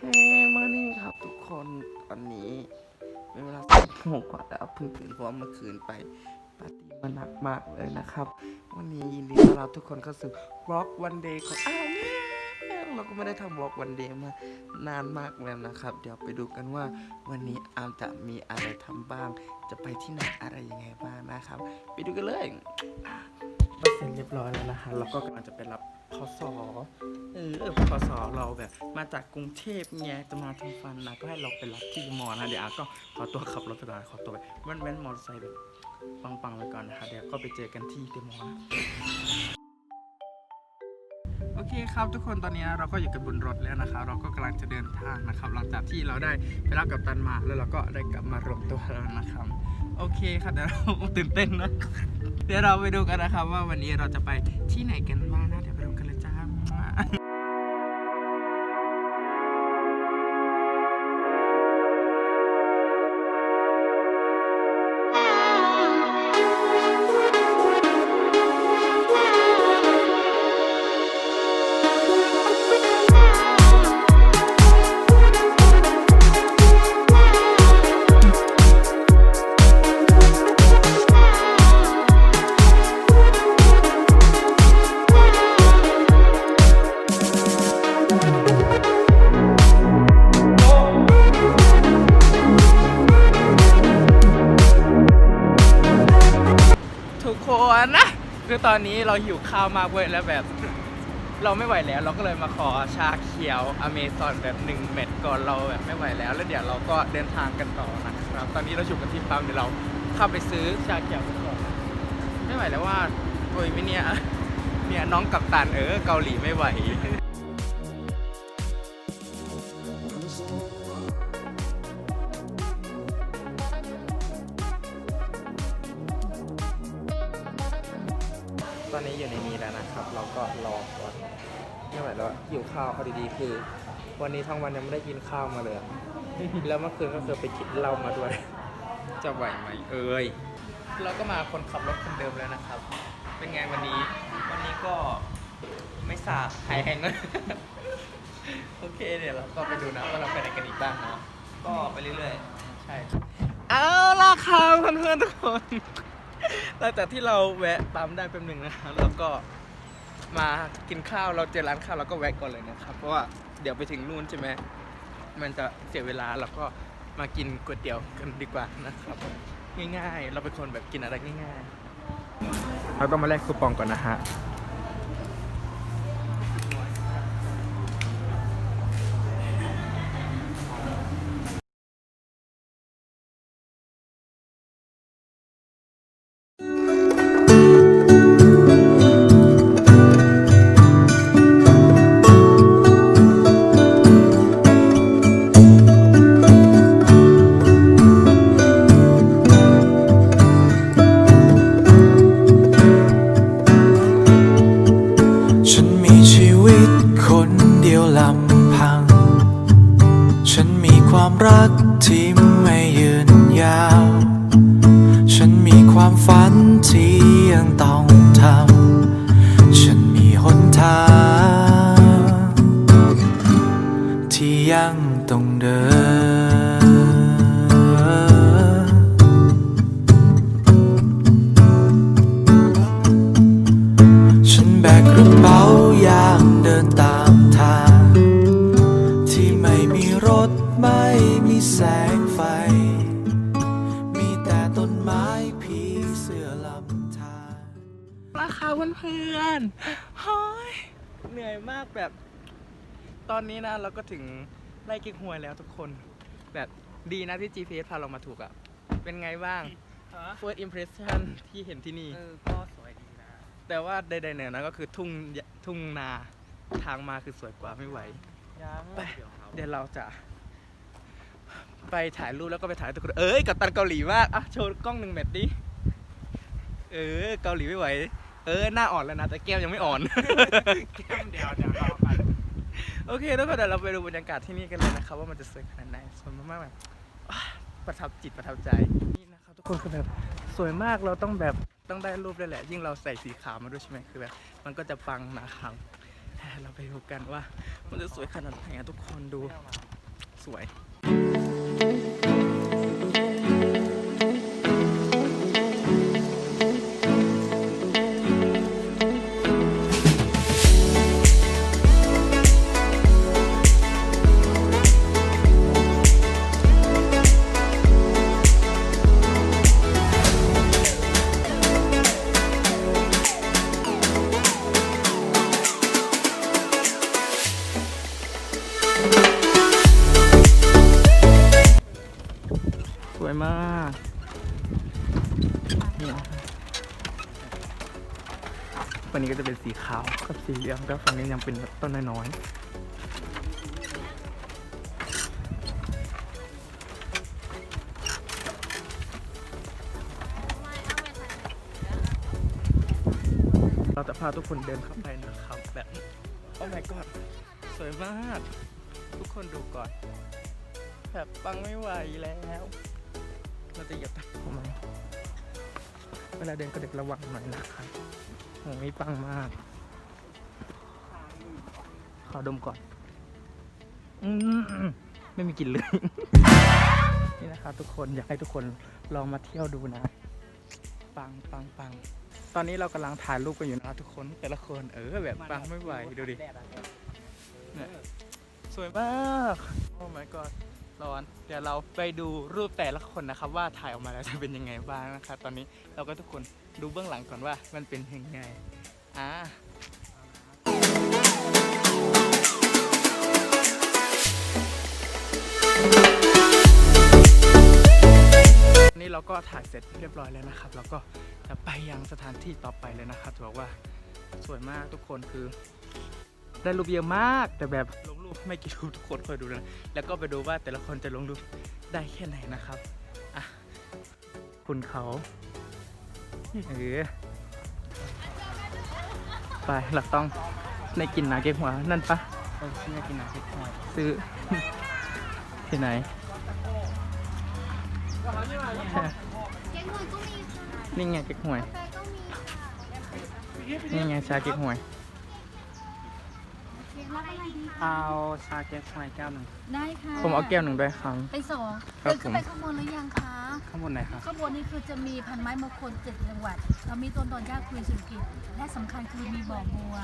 เฮ้มานี่ครับทุกคนวันนี้เป็นเวลาสิบโมงกว่าแล้วเพิ่งตื่นเพราะว่าเมื่อคืนไปปาร์ตี้มาหนักมากเลยนะครับ วันนี้ยินดีต้อนรับทุกคนเข้าสู่บล็อกวันเดย์ของอ้าวแม่เราก็ไม่ได้ทำบล็อกวันเดย์มานานมากแล้วนะครับ เดี๋ยวไปดูกันว่าวันนี้อามจะมีอะไรทำบ้าง จะไปที่ไหนอะไรยังไงบ้างนะครับ ไปดูกันเลย ก็เสร็จเรียบร้อยแล้วนะฮะแล้วก็กำลังจะไปรับพศเออพศเราแบบ มาจากกรุงเทพไงจะมาทำฟันนะก็ให้เราไปรับที่มอนะเดี๋ยวอาก็ขอตัวขับรถไปก่อนขอตัวไปแว้นๆมอเตอร์ไซค์แบบปังๆไปก่อนนะคะเดี๋ยวก็ไปเจอกันที่เดมอนะโอเคครับทุกคนตอนนี้เราก็อยู่กันบนรถแล้วนะคะเราก็กำลังจะเดินทางนะครับ หลังจากที่เราได้ไปรับกับตันมาแล้วเราก็ได้กลับมารวมตัวแล้วนะครับ โอเคครับเดี๋ยวเราตื่นเต้นนะ เดี๋ยวเราไปดูกันนะครับว่าวันนี้เราจะไปที่ไหนกันบ้างนะเดี๋ยว กคนนะ คือตอนนี้เราหิวข้าวมากเว้ยแล้วแบบ เราไม่ไหวแล้ว เราก็เลยมาขอชาเขียวอเมซอนแบบหนึ่งเม็ดก่อนเราแบบไม่ไหวแล้ว แล้วเดี๋ยวเราก็เดินทางกันต่อนะครับ ตอนนี้เราอยู่กันที่ปั๊มเดี๋ยวเราเข้าไปซื้อชาเขียวกันก่อนไม่ไหวแล้วว่าโอ้ยไม่เนี่ยเนี่ยน้องกับตันเออเกาหลีไม่ไหว ก็รอก่อนไม่ไหวแล้วอะหิวข้าวพอดีๆคือ วันนี้ทั้งวันยังไม่ได้กินข้าวมาเลยอะแล้วเมื่อคืนก็คือไปกินเหล้ามาด้วย จะไหวไหมเอ้ยเราก็มาคนขับรถคนเดิมแล้วนะครับ เป็นไงวันนี้ วันนี้ก็ไม่สาบหายแห้งเลยโอเคเดี๋ยวเราก็ไปดูนะว่าเราไปไหนกันอีกบ้างเนาะก็ไปเรื่อยๆ ใช่ เอาล่ะครับเพื่อนๆทุกคนหลังจากที่เราแวะปั๊มได้แป๊บหนึ่งนะครับแล้วก็ มากินข้าวเราเจอร้านข้าวเราก็แวะก่อนเลยนะครับ เพราะว่าเดี๋ยวไปถึงนู่นใช่ไหมมันจะเสียเวลาเราก็มากินก๋วยเตี๋ยวกันดีกว่านะครับ ง่ายๆ เราเป็นคนแบบกินอะไรง่ายๆ เราต้องมาแลกคูปองก่อนนะฮะ ยังต้องเดิน ฉันแบกกระเป๋าอย่างเดินตามทาง ที่ไม่มีรถไม่มีแสงไฟ มีแต่ต้นไม้ผีเสื้อลำธาร ราคาเพื่อนๆเฮ้ย เหนื่อยมากแบบ ตอนนี้นะเราก็ถึงไร่กิ๊กฮวยแล้วทุกคน แบบดีนะที่ GPS พาเรามาถูกอะ่ะเป็นไงบ้าง first impression ที่เห็นที่นี่ เออ ก็สวยดีนะ แต่ว่าใดๆเนี่ยนะก็คือทุ่งทุ่งนาทางมาคือสวยกว่าไม่ไหว ยังไป เดี๋ยวครับเดี๋ยวเราจะ ไปถ่ายรูปแล้วก็ไปถ่ายทุกคนเอ้ยกับตันเกาหลีมากอะโชว์กล้องหนึ่งเม็ดดิเออเกาหลีไม่ไหว เออหน้าอ่อนแล้วนะแต่แก้มยังไม่อ่อน แก้มเดียวเดี๋ยวเรากัน โอเคทุกคนเดี๋ยวเราไปดูบรรยากาศที่นี่กันเลยนะครับว่ามันจะสวยขนาดไหนสวยมากๆแบบประทับจิตประทับใจนี่นะครับทุกคนคือแบบสวยมากเราต้องแบบต้องได้รูปเลยแหละ ยิ่งเราใส่สีขาวมาด้วยใช่ไหมคือแบบ มันก็จะปังนะครับเราไปดูกันว่า มันจะสวยขนาดไหนอะทุกคนดูสวย วันนี้ก็จะเป็นสีขาวกับสีเหลืองแล้วฝั่งนี้ยังเป็นต้นน้อยๆเราจะพาทุกคนเดินเข้าไปนะครับแบบโอ้ my god สวยมาก ทุกคนดูก่อนแบบปังไม่ไหวแล้ว เราจะเหยียบตะปูไมเวลาเดินก็เด็กระวังหน่อยนะครับ โอ้ยปังมาก ขอดมก่อนอืมไม่มีกลิ่นเลย นี่นะครับทุกคนอยากให้ทุกคนลองมาเที่ยวดูนะ ปังปังปังตอนนี้เรากำลังถ่ายรูปกันอยู่นะทุกคน แต่ละคนเออแบบปังไม่ไหวดูดิเนี่ยสวยมาก โอ้ my god ร้อน เดี๋ยวเราไปดูรูปแต่ละคนนะครับ ว่าถ่ายออกมาแล้วจะเป็นยังไงบ้างนะครับ ตอนนี้เราก็ทุกคนดูเบื้องหลังก่อนว่ามันเป็นยังไงอ่านี่เราก็ถ่ายเสร็จเรียบร้อยแล้วนะครับ แล้วก็จะไปยังสถานที่ต่อไปเลยนะครับถือว่าสวยมากทุกคนคือ ได้รูปเยอะมากแต่แบบลงรูปไม่กี่รูปทุกคนคอยดูนะแล้วก็ไปดูว่าแต่ละคนจะลงรูปได้แค่ไหนนะครับอะคุณเขาเออไปเราต้องในกินหนาเก็บหัวนั่นปะเออชื่อกินหนังเล็กน้อยซื้อที่ไหนเก๊กฮวยก็มีค่ะนี่ไงเก็บหวยกาแฟก็มีค่ะนี่ไงชาเก็บหวย เค้กรับอะไรดีคะเอาชาเก๊กฮวยแก้วหนึ่งได้ค่ะผมเอาแก้วหนึ่งด้วยครับ ไปสองครับเดินขึ้นไปผม ข้างบนหรือยังคะ ข้างบนไหนครับ ข้างบนนี่คือจะมีพันไม้มงคลเจ็ดจังหวัด เรามีต้นดอนยาคุยสุกิจและสำคัญคือมีบ่อบัว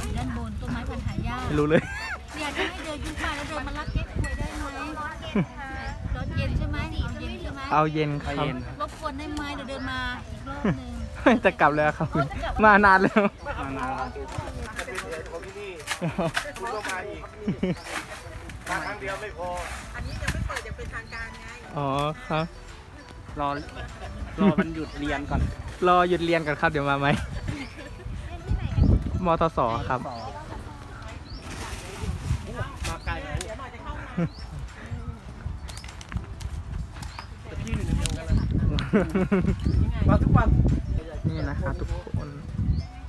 อยู่ด้านบนต้นไม้พันธุ์หายากไม่รู้เลย อยากจะให้เดินขึ้นไปแล้วเดินมารับเก๊กฮวยได้ไหมร้อนเย็นใช่ไหมร้อนเย็นใช่ไหมเอาเย็นคเอารับเย็นรบกวนได้ไหมเดี๋ยวเดินมาอีกรอบหนึง จะกลับแล้วครับ มานานแล้วมานานแล้วอ๋อครับ รอ รอมันหยุดเรียนก่อน รอหยุดเรียนกันครับเดี๋ยวมาไหมมทสครับสองมาไกลไหมแต่พี่หนึ่งเดียวกันเลยมาทุกวัน นี่นะครับทุกคน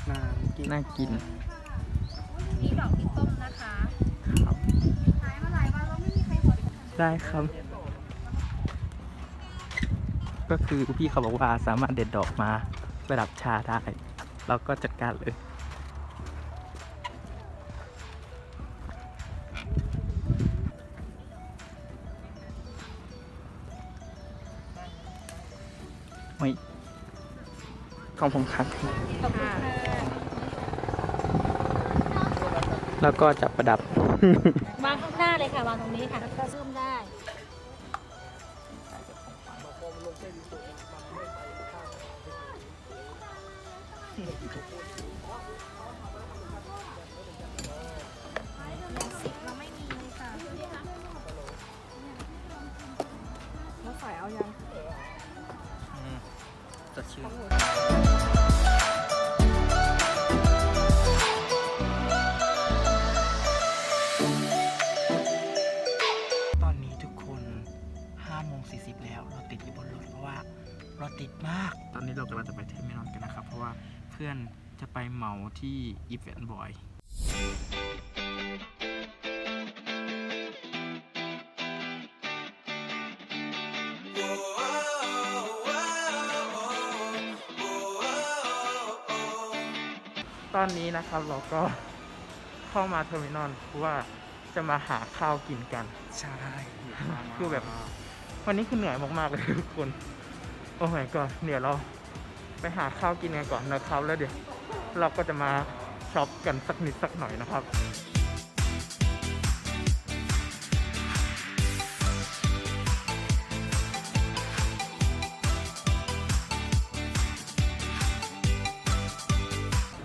นานกินน่ากินมีดอกที่ต้มนะคะครับขายมาหลายวันแล้วไม่มีใครขอได้ครับ ก็คือพี่เขาบอกว่าสามารถเด็ดดอกมาประดับชาได้ เราก็จัดการเลย ของผมครับ แล้วก็จับประดับ วางข้างหน้าเลยค่ะ วางตรงนี้ค่ะก็ซึมได้เราไม่มีเลยค่ะแล้วใส่เอายังสดชื่น ที่อีเวนต์บอยตอนนี้นะครับเราก็พเข้ามาเทอร์มินอลเพราะว่าจะมาหาข้าวกินกัน ใช่คือแบบ วันนี้คือเหนื่อยมากๆเลยทุกคน โอ้ my god เดี๋ยวเราไปหาข้าวกินกันก่อนนะครับแล้วเดี๋ยว เราก็จะมาช็อปกันสักนิดสักหน่อยนะครับ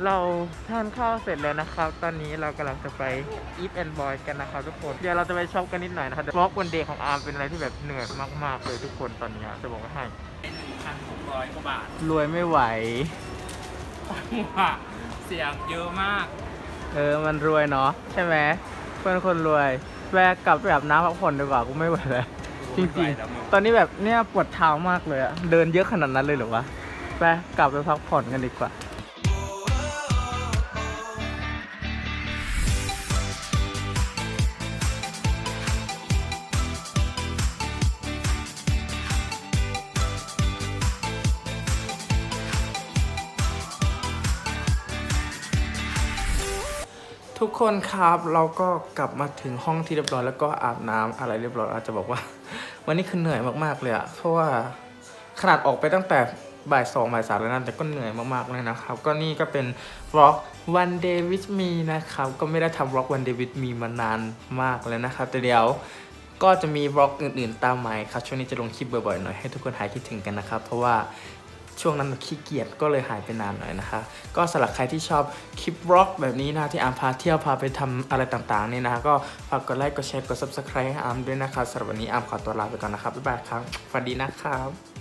เราทานข้าวเสร็จแล้วนะครับ ตอนนี้เรากำลังจะไป Eat and Boy กันนะครับทุกคน เดี๋ยวเราจะไปช็อปกันนิดหน่อยนะครับบล็อกวันเดย์ของอาร์มเป็นอะไรที่แบบเหนื่อยมาก ๆ เลยทุกคนตอนนี้จะบอกไว้ให้พันหกร้อยกว่าบาท รวยไม่ไหว ว่าเสียงเยอะมาก เออ มันรวยเนาะใช่ไหมเพื่อนคนรวยแวะกลับไปอาบน้ำพักผ่อนดีกว่ากูไม่ไหวแล้วจริงๆ ตอนนี้แบบเนี่ยปวดเท้ามากเลยอะเดินเยอะขนาดนั้นเลยเหรอวะไปกลับไปพักผ่อนกันดีกว่า คนครับเราก็กลับมาถึงห้องที่เรียบร้อยแล้วก็อาบน้ำอะไรเรียบร้อยอาจจะบอกว่า วันนี้คือเหนื่อยมากๆเลยอะเพราะว่าขนาดออกไปตั้งแต่บ่ายสองบ่ายสามแล้วนะแต่ก็เหนื่อยมากๆเลยนะครับ ก็นี่ก็เป็นวล็อก one day with me นะครับ ก็ไม่ได้ทำวล็อก one day with me มานานมากแล้วนะครับ แต่เดี๋ยวก็จะมีวล็อกอื่นๆตามมาครับช่วงนี้จะลงคลิปบ่อยๆหน่อยให้ทุกคนหายคิดถึงกันนะครับ เพราะว่า ช่วงนั้นขี้เกียจก็เลยหายไปนานหน่อยนะคะ ก็สำหรับใครที่ชอบคลิปร็อกแบบนี้นะที่อาร์มพาเที่ยวพาไปทำอะไรต่างๆนี่นะก็ฝากกดไลค์กดแชร์กด subscribe ให้อาร์มด้วยนะคะสำหรับวันนี้อาร์มขอตัวลาไปก่อนนะครับบ๊ายบายครับสวัสดีนะครับ